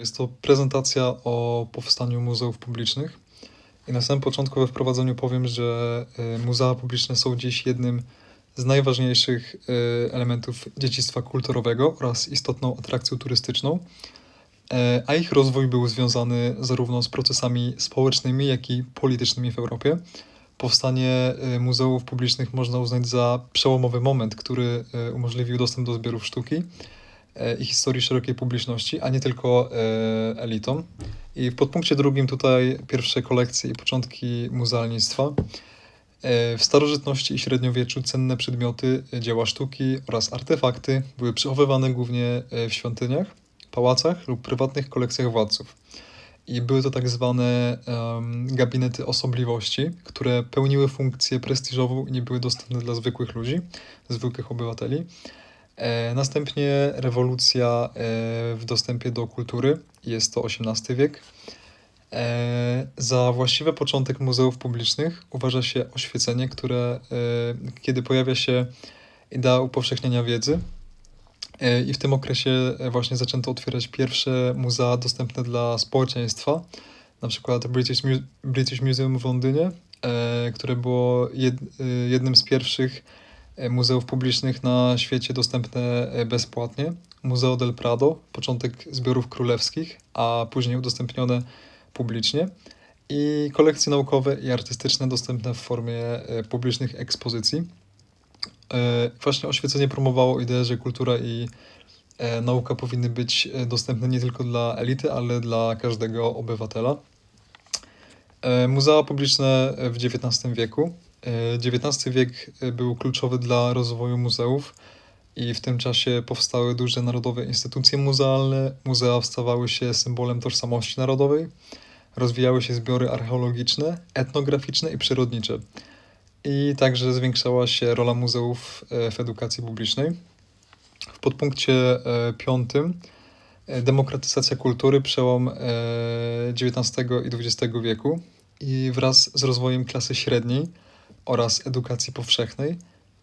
Jest to prezentacja o powstaniu muzeów publicznych. I na samym początku we wprowadzeniu powiem, że y, muzea publiczne są dziś jednym z najważniejszych y, elementów dziedzictwa kulturowego oraz istotną atrakcją turystyczną, E, a ich rozwój był związany zarówno z procesami społecznymi, jak i politycznymi w Europie. Powstanie y, muzeów publicznych można uznać za przełomowy moment, który umożliwił dostęp do zbiorów sztuki i historii szerokiej publiczności, a nie tylko e, elitom. I w podpunkcie drugim tutaj pierwsze kolekcje i początki muzealnictwa. E, W starożytności i średniowieczu cenne przedmioty, e, dzieła sztuki oraz artefakty były przechowywane głównie e, w świątyniach, pałacach lub prywatnych kolekcjach władców. I były to tak zwane em, gabinety osobliwości, które pełniły funkcję prestiżową i nie były dostępne dla zwykłych ludzi, zwykłych obywateli. E, następnie rewolucja e, w dostępie do kultury, jest to XVIII wiek. E, za właściwy początek muzeów publicznych uważa się oświecenie, które, kiedy pojawia się idea upowszechniania wiedzy. I w tym okresie właśnie zaczęto otwierać pierwsze muzea dostępne dla społeczeństwa, na przykład British, Mu- British Museum w Londynie, które było jed, jednym z pierwszych muzeów publicznych na świecie dostępne e, bezpłatnie. Museo del Prado, początek zbiorów królewskich, a później udostępnione publicznie. I kolekcje naukowe i artystyczne dostępne w formie e, publicznych ekspozycji. E, Właśnie oświecenie promowało ideę, że kultura i e, nauka powinny być e, dostępne nie tylko dla elity, ale dla każdego obywatela. E, Muzea publiczne w XIX wieku. E, XIX wiek e, był kluczowy dla rozwoju muzeów i w tym czasie powstały duże narodowe instytucje muzealne. Muzea stawały się symbolem tożsamości narodowej. Rozwijały się zbiory archeologiczne, etnograficzne i przyrodnicze. I także zwiększała się rola muzeów e, w edukacji publicznej. W podpunkcie e, piątym e, demokratyzacja kultury, przełom e, XIX i XX wieku i wraz z rozwojem klasy średniej oraz edukacji powszechnej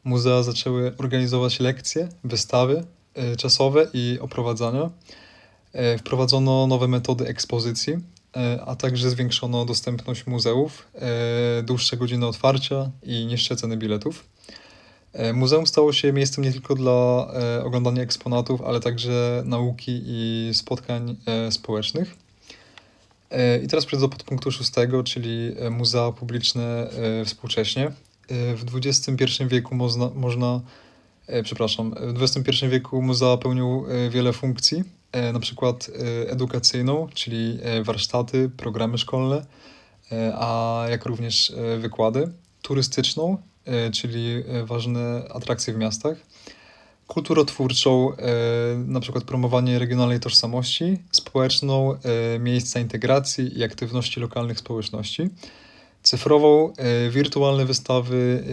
muzea zaczęły organizować lekcje, wystawy e, czasowe i oprowadzania. E, Wprowadzono nowe metody ekspozycji, e, a także zwiększono dostępność muzeów, dłuższe godziny otwarcia i niższe ceny biletów. Muzeum stało się miejscem nie tylko dla oglądania eksponatów, ale także nauki i spotkań społecznych. E, I teraz przejdę do podpunktu szóstego, czyli e, muzea publiczne e, współcześnie. W XXI wieku można, można przepraszam, w XXI wieku muzea pełnią wiele funkcji, na przykład edukacyjną, czyli warsztaty, programy szkolne, a jak również wykłady, turystyczną, czyli ważne atrakcje w miastach, kulturotwórczą, e, na przykład promowanie regionalnej tożsamości, społeczną, e, miejsca integracji i aktywności lokalnych społeczności, cyfrową, e, wirtualne wystawy,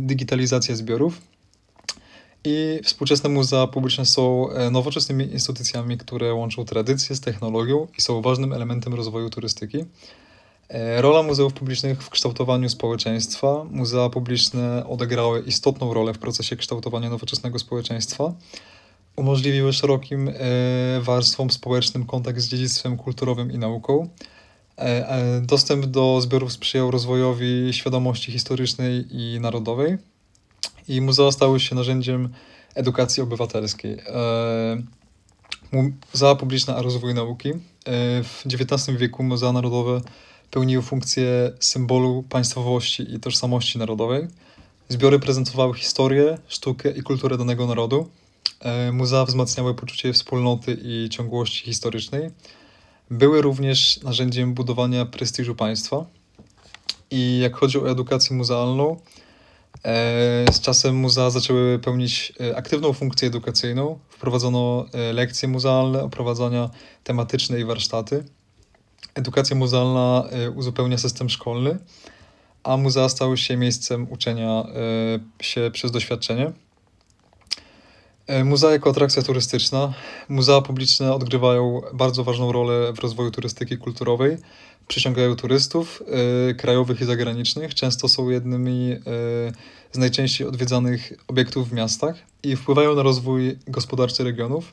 digitalizacja zbiorów. I współczesne muzea publiczne są nowoczesnymi instytucjami, które łączą tradycję z technologią i są ważnym elementem rozwoju turystyki. E, Rola muzeów publicznych w kształtowaniu społeczeństwa. Muzea publiczne odegrały istotną rolę w procesie kształtowania nowoczesnego społeczeństwa. Umożliwiły szerokim e, warstwom społecznym kontakt z dziedzictwem kulturowym i nauką. E, Dostęp do zbiorów sprzyjał rozwojowi świadomości historycznej i narodowej. I muzea stały się narzędziem edukacji obywatelskiej. Muzea publiczne a rozwój nauki. W XIX wieku muzea narodowe pełniły funkcję symbolu państwowości i tożsamości narodowej. Zbiory prezentowały historię, sztukę i kulturę danego narodu. E, Muzea wzmacniały poczucie wspólnoty i ciągłości historycznej. Były również narzędziem budowania prestiżu państwa. I jak chodzi o edukację muzealną, e, z czasem muzea zaczęły pełnić e, aktywną funkcję edukacyjną. Wprowadzono lekcje muzealne, oprowadzania tematyczne i warsztaty. Edukacja muzealna e, uzupełnia system szkolny, a muzea stały się miejscem uczenia e, się przez doświadczenie. E, Muzea jako atrakcja turystyczna. Muzea publiczne odgrywają bardzo ważną rolę w rozwoju turystyki kulturowej. Przyciągają turystów krajowych i zagranicznych. Często są jednymi z najczęściej odwiedzanych obiektów w miastach i wpływają na rozwój gospodarczy regionów.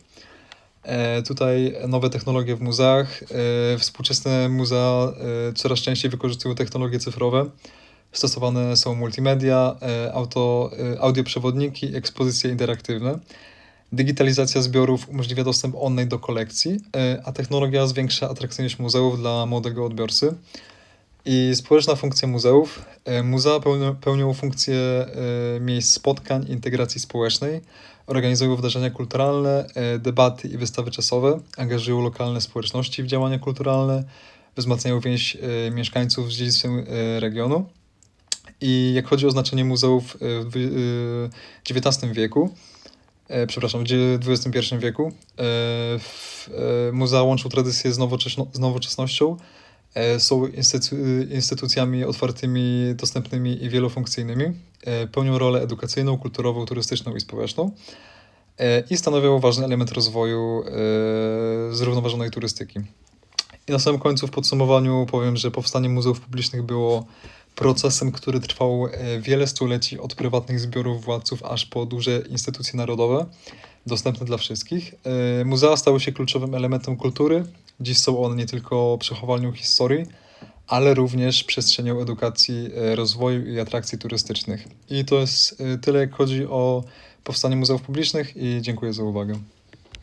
E, Tutaj nowe technologie w muzeach. E, Współczesne muzea e, coraz częściej wykorzystują technologie cyfrowe. Stosowane są multimedia, auto, audioprzewodniki, ekspozycje interaktywne. Digitalizacja zbiorów umożliwia dostęp online do kolekcji, a technologia zwiększa atrakcyjność muzeów dla młodego odbiorcy. I społeczna funkcja muzeów. Muzea pełnią, pełnią funkcję miejsc spotkań, integracji społecznej, organizują wydarzenia kulturalne, e, debaty i wystawy czasowe, angażują lokalne społeczności w działania kulturalne, wzmacniają więź e, mieszkańców z dziedzictwem e, regionu. I jak chodzi o znaczenie muzeów w XIX wieku, przepraszam, w XXI wieku, muzea łączą tradycję z, nowoczesno, z nowoczesnością, są instytu, instytucjami otwartymi, dostępnymi i wielofunkcyjnymi, e, pełnią rolę edukacyjną, kulturową, turystyczną i społeczną e, i stanowią ważny element rozwoju e, zrównoważonej turystyki. I na samym końcu w podsumowaniu powiem, że powstanie muzeów publicznych było procesem, który trwał e, wiele stuleci od prywatnych zbiorów władców aż po duże instytucje narodowe, dostępne dla wszystkich. E, Muzea stały się kluczowym elementem kultury. Dziś są one nie tylko przechowalnią historii, ale również przestrzenią edukacji, e, rozwoju i atrakcji turystycznych. I to jest tyle, jak chodzi o powstanie muzeów publicznych i dziękuję za uwagę.